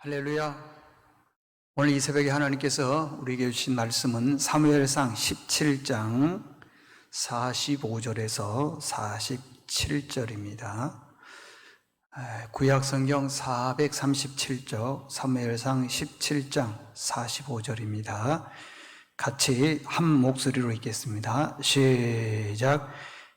할렐루야. 오늘 이 새벽에 하나님께서 우리에게 주신 말씀은 사무엘상 17장 45절에서 47절입니다. 구약 성경 437쪽 사무엘상 17장 45절입니다. 같이 한 목소리로 읽겠습니다. 시작.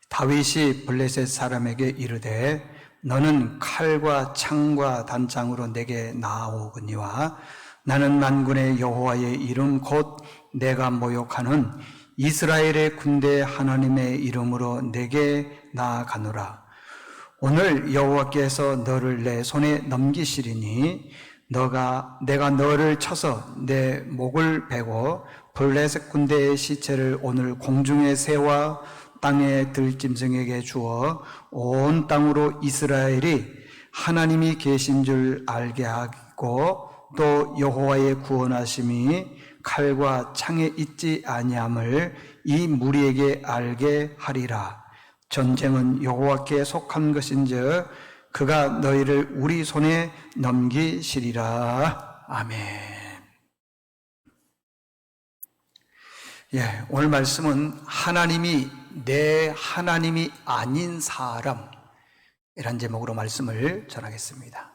다윗이 블레셋 사람에게 이르되 너는 칼과 창과 단창으로 내게 나아오거니와 나는 만군의 여호와의 이름 곧 내가 모욕하는 이스라엘의 군대 하나님의 이름으로 내게 나아가노라. 오늘 여호와께서 너를 내 손에 넘기시리니 너가 내가 너를 쳐서 내 목을 베고 블레셋 군대의 시체를 오늘 공중의 새와 땅의 들짐승에게 주어 온 땅으로 이스라엘이 하나님이 계신 줄 알게 하고 또 여호와의 구원하심이 칼과 창에 있지 아니함을 이 무리에게 알게 하리라. 전쟁은 여호와께 속한 것인즉 그가 너희를 우리 손에 넘기시리라. 아멘. 예, 오늘 말씀은 하나님이 내 하나님이 아닌 사람 이란 제목으로 말씀을 전하겠습니다.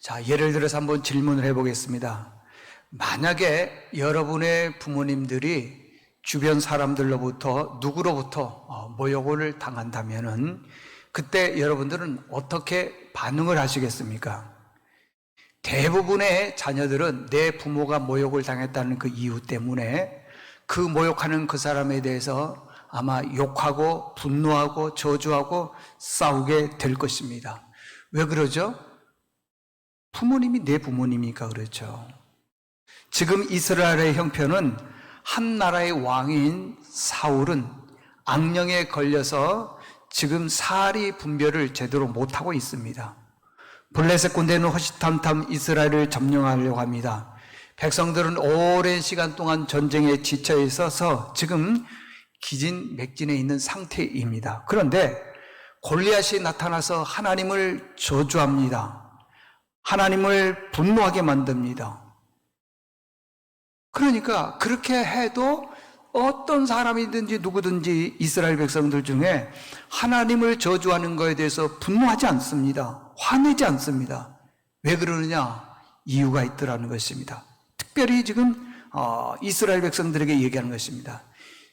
자, 예를 들어서 한번 질문을 해보겠습니다. 만약에 여러분의 부모님들이 주변 사람들로부터 누구로부터 어, 모욕을 당한다면은 그때 여러분들은 어떻게 반응을 하시겠습니까? 대부분의 자녀들은 내 부모가 모욕을 당했다는 그 이유 때문에 그 모욕하는 그 사람에 대해서 아마 욕하고 분노하고 저주하고 싸우게 될 것입니다. 왜 그러죠? 부모님이 내 부모님이니까 그렇죠. 지금 이스라엘의 형편은 한 나라의 왕인 사울은 악령에 걸려서 지금 사리 분별을 제대로 못하고 있습니다. 블레셋 군대는 호시탐탐 이스라엘을 점령하려고 합니다. 백성들은 오랜 시간 동안 전쟁에 지쳐 있어서 지금 기진 맥진에 있는 상태입니다. 그런데 골리앗이 나타나서 하나님을 저주합니다. 하나님을 분노하게 만듭니다. 그러니까 그렇게 해도 어떤 사람이든지 누구든지 이스라엘 백성들 중에 하나님을 저주하는 것에 대해서 분노하지 않습니다. 화내지 않습니다. 왜 그러느냐? 이유가 있더라는 것입니다. 특별히 지금 어, 이스라엘 백성들에게 얘기하는 것입니다.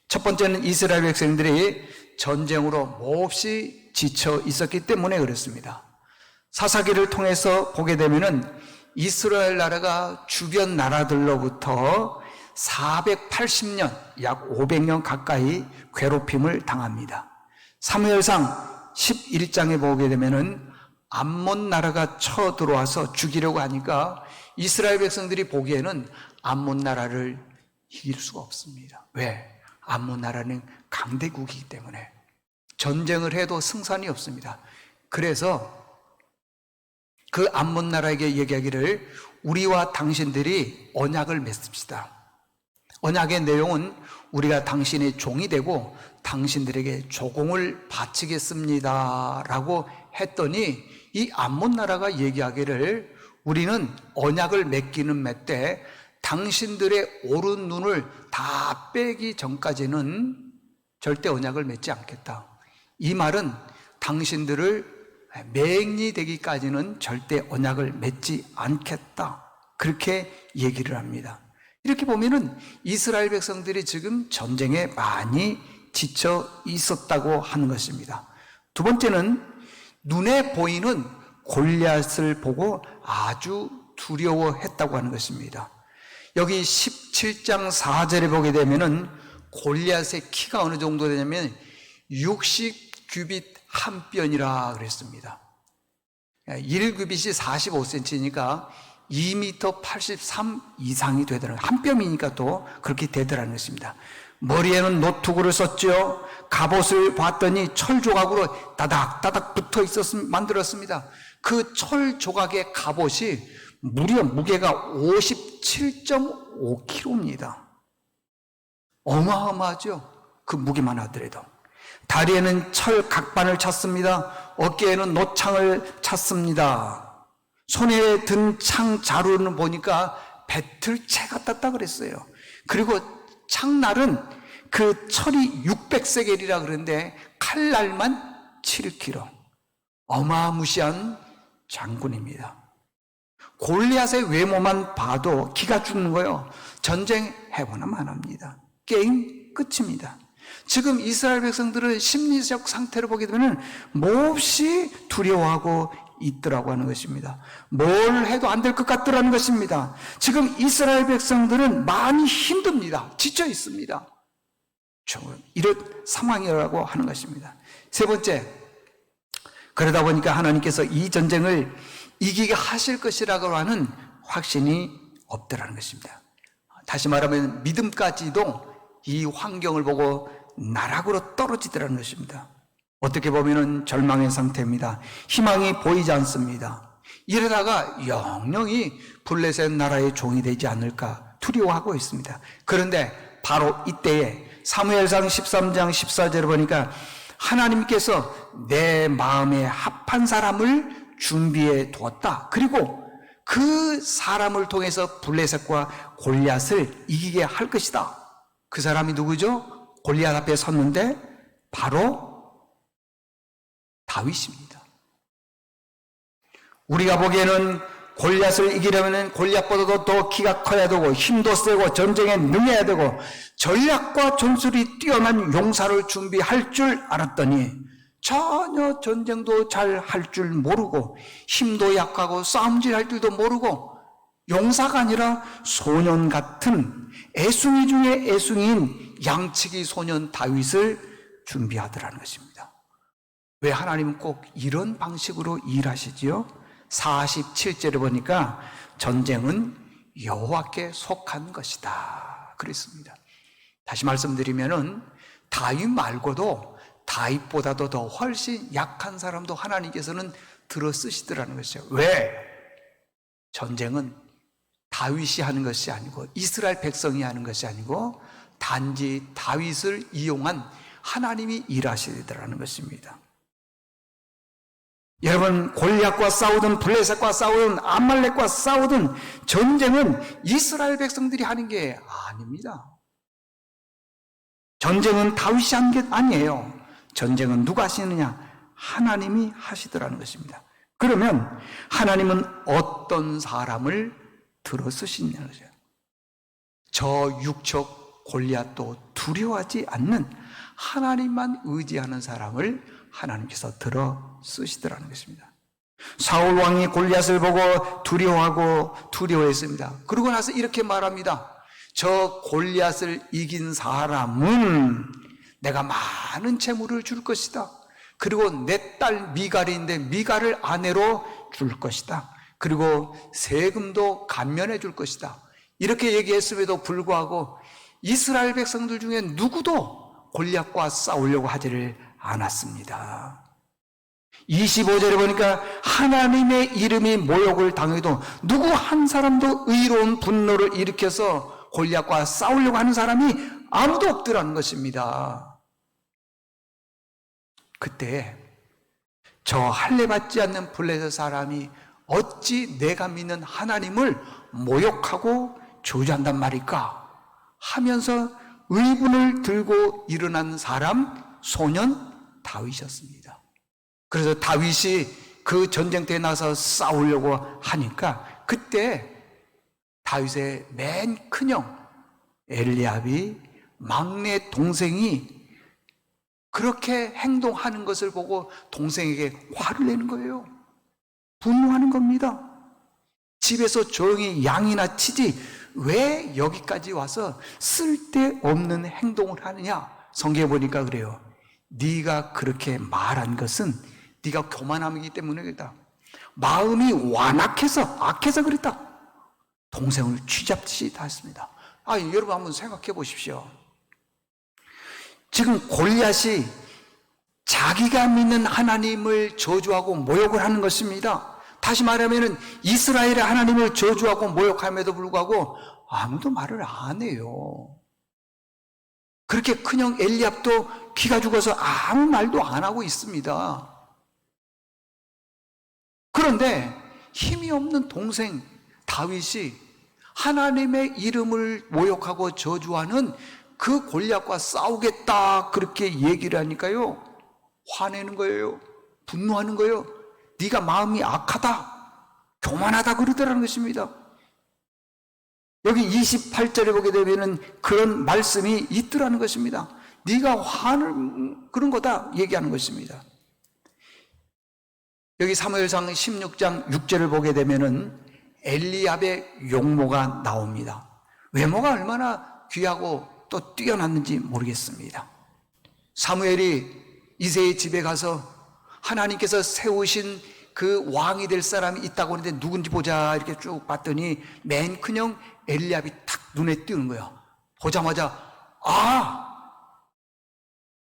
첫 번째는 이스라엘 백성들이 전쟁으로 몹시 지쳐 있었기 때문에 그렇습니다. 사사기를 통해서 보게 되면은 이스라엘 나라가 주변 나라들로부터 480년, 약 500년 가까이 괴롭힘을 당합니다. 사무엘상 11장에 보게 되면은 암몬 나라가 쳐 들어와서 죽이려고 하니까 이스라엘 백성들이 보기에는 암몬 나라를 이길 수가 없습니다. 왜? 암몬 나라는 강대국이기 때문에 전쟁을 해도 승산이 없습니다. 그래서 그 암몬 나라에게 얘기하기를 우리와 당신들이 언약을 맺습시다. 언약의 내용은 우리가 당신의 종이 되고 당신들에게 조공을 바치겠습니다. 라고 했더니 이 암몬 나라가 얘기하기를 우리는 언약을 맺기는 맺되 당신들의 오른 눈을 다 빼기 전까지는 절대 언약을 맺지 않겠다. 이 말은 당신들을 맹리 되기까지는 절대 언약을 맺지 않겠다. 그렇게 얘기를 합니다. 이렇게 보면은 이스라엘 백성들이 지금 전쟁에 많이 지쳐 있었다고 하는 것입니다. 두 번째는 눈에 보이는 골리앗을 보고 아주 두려워했다고 하는 것입니다. 여기 17장 4절에 보게 되면은 골리앗의 키가 어느 정도 되냐면 60 규빗 한 뼘이라 그랬습니다. 1규빗이 45cm니까 2m 83 이상이 되더라는 한 뼘이니까 또 그렇게 되더라는 것입니다. 머리에는 노트구를 썼죠. 갑옷을 봤더니 철 조각으로 따닥따닥 붙어 있었 만들었습니다. 그 철 조각의 갑옷이 무려 무게가 57.5kg입니다. 어마어마하죠? 그 무게만 하더라도. 다리에는 철 각반을 찼습니다. 어깨에는 노창을 찼습니다. 손에 든 창 자루는 보니까 배틀채 같았다 그랬어요. 그리고 창날은 그 철이 600세겔이라 그러는데 칼날만 7kg. 어마무시한 장군입니다. 골리앗의 외모만 봐도 기가 죽는 거요. 전쟁 해보나 만 합니다. 게임 끝입니다. 지금 이스라엘 백성들은 심리적 상태를 보게 되면 몹시 두려워하고 있더라고 하는 것입니다. 뭘 해도 안 될 것 같더라는 것입니다. 지금 이스라엘 백성들은 많이 힘듭니다. 지쳐 있습니다. 이런 상황이라고 하는 것입니다. 세 번째, 그러다 보니까 하나님께서 이 전쟁을 이기게 하실 것이라고 하는 확신이 없더라는 것입니다. 다시 말하면 믿음까지도 이 환경을 보고 나락으로 떨어지더라는 것입니다. 어떻게 보면 절망의 상태입니다. 희망이 보이지 않습니다. 이러다가 영영이 블레셋 나라의 종이 되지 않을까 두려워하고 있습니다. 그런데 바로 이때에 사무엘상 13장 14절을 보니까 하나님께서 내 마음에 합한 사람을 준비해 두었다. 그리고 그 사람을 통해서 블레셋과 골리앗을 이기게 할 것이다. 그 사람이 누구죠? 골리앗 앞에 섰는데 바로 다윗입니다. 우리가 보기에는 골리앗을 이기려면 골리앗보다도 더 키가 커야 되고 힘도 세고 전쟁에 능해야 되고 전략과 전술이 뛰어난 용사를 준비할 줄 알았더니 전혀 전쟁도 잘 할 줄 모르고 힘도 약하고 싸움질 할 줄도 모르고 용사가 아니라 소년 같은 애숭이 중에 애숭이인 양치기 소년 다윗을 준비하더라는 것입니다. 왜 하나님은 꼭 이런 방식으로 일하시지요? 47절에 보니까 전쟁은 여호와께 속한 것이다. 그랬습니다. 다시 말씀드리면은 다윗 말고도 다윗보다도 더 훨씬 약한 사람도 하나님께서는 들어 쓰시더라는 것이죠. 왜? 전쟁은 다윗이 하는 것이 아니고 이스라엘 백성이 하는 것이 아니고 단지 다윗을 이용한 하나님이 일하시더라는 것입니다. 여러분 골리앗과 싸우든 블레셋과 싸우든 암말렉과 싸우든 전쟁은 이스라엘 백성들이 하는 게 아닙니다. 전쟁은 다윗이 한 게 아니에요. 전쟁은 누가 하시느냐? 하나님이 하시더라는 것입니다. 그러면 하나님은 어떤 사람을 들어 쓰시냐는 거죠. 저 육척 골리앗도 두려워하지 않는 하나님만 의지하는 사람을 하나님께서 들어 쓰시더라는 것입니다. 사울 왕이 골리앗을 보고 두려워하고 두려워했습니다. 그러고 나서 이렇게 말합니다. 저 골리앗을 이긴 사람은 내가 많은 재물을 줄 것이다. 그리고 내 딸 미갈인데 미갈을 아내로 줄 것이다. 그리고 세금도 감면해 줄 것이다. 이렇게 얘기했음에도 불구하고 이스라엘 백성들 중에 누구도 골리앗과 싸우려고 하지를 않았습니다. 25절에 보니까 하나님의 이름이 모욕을 당해도 누구 한 사람도 의로운 분노를 일으켜서 골리앗과 싸우려고 하는 사람이 아무도 없더라는 것입니다. 그때 저 할례 받지 않는 블레셋 사람이 어찌 내가 믿는 하나님을 모욕하고 저주한단 말일까 하면서 의분을 들고 일어난 사람 소년 다윗이었습니다. 그래서 다윗이 그 전쟁터에 나서 싸우려고 하니까 그때 다윗의 맨 큰형 엘리압이 막내 동생이 그렇게 행동하는 것을 보고 동생에게 화를 내는 거예요. 분노하는 겁니다. 집에서 조용히 양이나 치지 왜 여기까지 와서 쓸데없는 행동을 하느냐? 성경에 보니까 그래요. 네가 그렇게 말한 것은 네가 교만함이기 때문에 그랬다. 마음이 완악해서 악해서 그랬다. 동생을 쥐잡듯이 다 했습니다. 아, 여러분 한번 생각해 보십시오. 지금 골리앗이 자기가 믿는 하나님을 저주하고 모욕을 하는 것입니다. 다시 말하면 이스라엘의 하나님을 저주하고 모욕함에도 불구하고 아무도 말을 안 해요. 그렇게 큰형 엘리압도 기가 죽어서 아무 말도 안 하고 있습니다. 그런데 힘이 없는 동생 다윗이 하나님의 이름을 모욕하고 저주하는 그 골리앗과 싸우겠다 그렇게 얘기를 하니까요. 화내는 거예요. 분노하는 거예요. 네가 마음이 악하다 교만하다 그러더라는 것입니다. 여기 28절에 보게 되면은 그런 말씀이 있더라는 것입니다. 네가 화를 그런 거다 얘기하는 것입니다. 여기 사무엘상 16장 6절을 보게 되면은 엘리압의 용모가 나옵니다. 외모가 얼마나 귀하고 또 뛰어났는지 모르겠습니다. 사무엘이 이세의 집에 가서 하나님께서 세우신 그 왕이 될 사람이 있다고 하는데 누군지 보자 이렇게 쭉 봤더니 맨 큰형 엘리압이 탁 눈에 띄는 거야. 보자마자 아,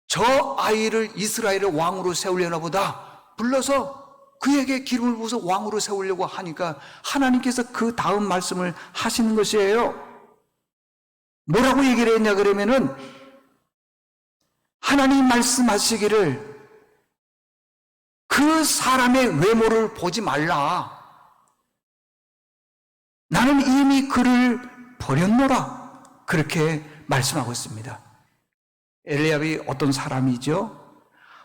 저 아이를 이스라엘의 왕으로 세우려나 보다 불러서 그에게 기름을 부어서 왕으로 세우려고 하니까 하나님께서 그 다음 말씀을 하시는 것이에요. 뭐라고 얘기를 했냐 그러면은 하나님 말씀하시기를 그 사람의 외모를 보지 말라. 나는 이미 그를 버렸노라. 그렇게 말씀하고 있습니다. 엘리압이 어떤 사람이죠?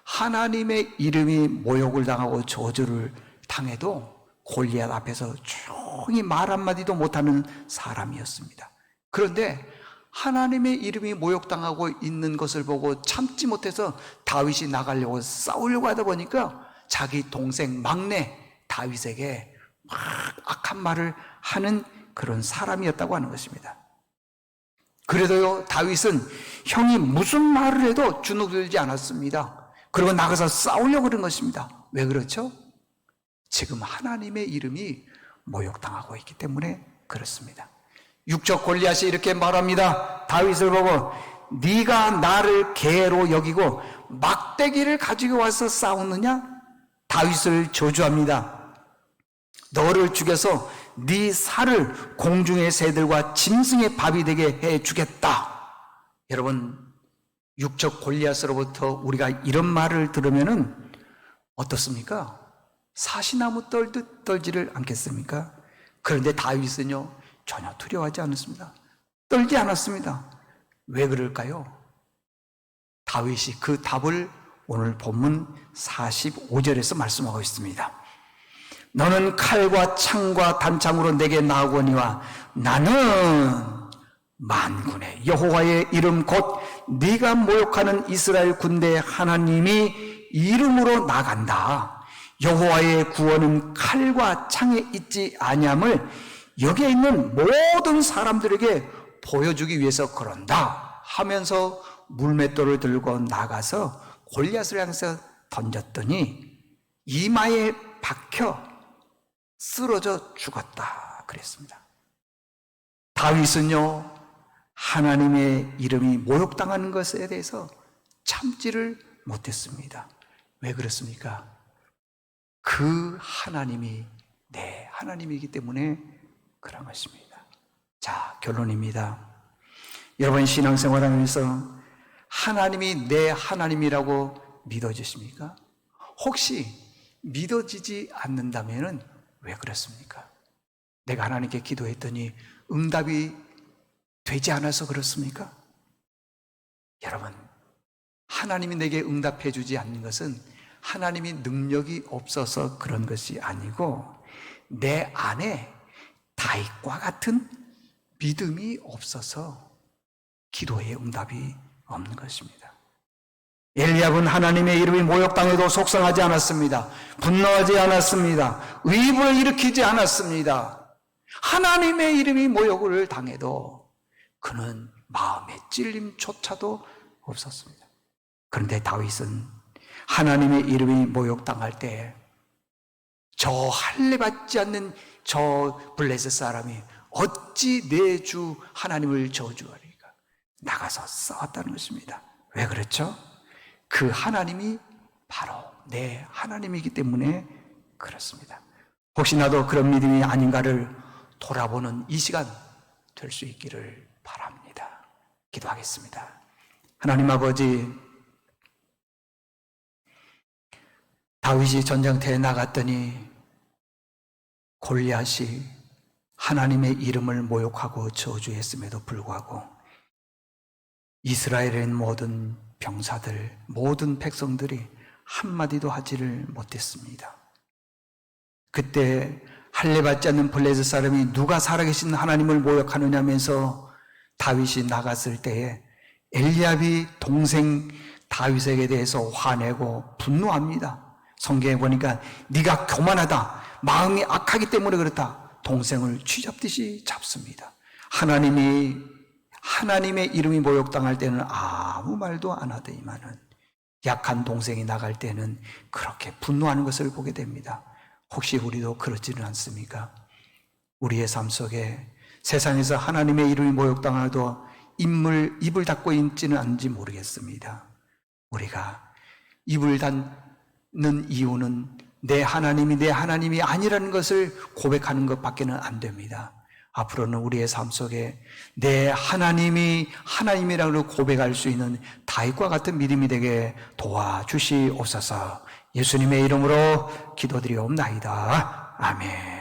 하나님의 이름이 모욕을 당하고 저주를 당해도 골리앗 앞에서 조용히 말 한마디도 못하는 사람이었습니다. 그런데 하나님의 이름이 모욕당하고 있는 것을 보고 참지 못해서 다윗이 나가려고 싸우려고 하다 보니까 자기 동생 막내 다윗에게 막 악한 말을 하는 그런 사람이었다고 하는 것입니다. 그래도요, 다윗은 형이 무슨 말을 해도 주눅들지 않았습니다. 그리고 나가서 싸우려고 그런 것입니다. 왜 그렇죠? 지금 하나님의 이름이 모욕당하고 있기 때문에 그렇습니다. 육적 골리앗이 이렇게 말합니다. 다윗을 보고 네가 나를 개로 여기고 막대기를 가지고 와서 싸우느냐? 다윗을 저주합니다. 너를 죽여서 네 살을 공중의 새들과 짐승의 밥이 되게 해 주겠다. 여러분 육적 골리앗으로부터 우리가 이런 말을 들으면은 어떻습니까? 사시나무 떨듯 떨지를 않겠습니까? 그런데 다윗은요 전혀 두려워하지 않았습니다. 떨지 않았습니다. 왜 그럴까요? 다윗이 그 답을 오늘 본문 45절에서 말씀하고 있습니다. 너는 칼과 창과 단창으로 내게 나오거니와 나는 만군의 여호와의 이름 곧 네가 모욕하는 이스라엘 군대 하나님이 이름으로 나간다. 여호와의 구원은 칼과 창에 있지 아니함을 여기에 있는 모든 사람들에게 보여주기 위해서 그런다 하면서 물맷돌을 들고 나가서 골리앗을 향해서 던졌더니 이마에 박혀 쓰러져 죽었다 그랬습니다. 다윗은요 하나님의 이름이 모욕당하는 것에 대해서 참지를 못했습니다. 왜 그렇습니까? 그 하나님이 내 하나님이기 때문에 그런 것입니다. 자, 결론입니다. 여러분 신앙생활 하면서 하나님이 내 하나님이라고 믿어지십니까? 혹시 믿어지지 않는다면 왜 그렇습니까? 내가 하나님께 기도했더니 응답이 되지 않아서 그렇습니까? 여러분, 하나님이 내게 응답해 주지 않는 것은 하나님이 능력이 없어서 그런 것이 아니고 내 안에 다윗과 같은 믿음이 없어서 기도의 응답이 없는 것입니다. 엘리압은 하나님의 이름이 모욕당해도 속상하지 않았습니다. 분노하지 않았습니다. 의부를 일으키지 않았습니다. 하나님의 이름이 모욕을 당해도 그는 마음의 찔림조차도 없었습니다. 그런데 다윗은 하나님의 이름이 모욕당할 때 저 할례 받지 않는 저 블레셋 사람이 어찌 내 주 하나님을 저주하리까 나가서 싸웠다는 것입니다. 왜 그렇죠? 그 하나님이 바로 내 하나님이기 때문에 그렇습니다. 혹시 나도 그런 믿음이 아닌가를 돌아보는 이 시간 될 수 있기를 바랍니다. 기도하겠습니다. 하나님 아버지, 다윗이 전장터에 나갔더니 골리앗이 하나님의 이름을 모욕하고 저주했음에도 불구하고 이스라엘의 모든 병사들, 모든 백성들이 한마디도 하지를 못했습니다. 그때 할례받지 않는 블레셋 사람이 누가 살아계신 하나님을 모욕하느냐면서 다윗이 나갔을 때에 엘리압이 동생 다윗에게 대해서 화내고 분노합니다. 성경에 보니까 네가 교만하다. 마음이 악하기 때문에 그렇다. 동생을 쥐잡듯이 잡습니다. 하나님이 하나님의 이름이 모욕당할 때는 아무 말도 안 하더니만은 약한 동생이 나갈 때는 그렇게 분노하는 것을 보게 됩니다. 혹시 우리도 그렇지는 않습니까? 우리의 삶 속에 세상에서 하나님의 이름이 모욕당하도 입을, 입을 닫고 있지는 않은지 모르겠습니다. 우리가 입을 닫는 이유는 내 하나님이 내 하나님이 아니라는 것을 고백하는 것밖에는 안 됩니다. 앞으로는 우리의 삶 속에 내 하나님이 하나님이라고 고백할 수 있는 다윗과 같은 믿음이 되게 도와주시옵소서. 예수님의 이름으로 기도드리옵나이다. 아멘.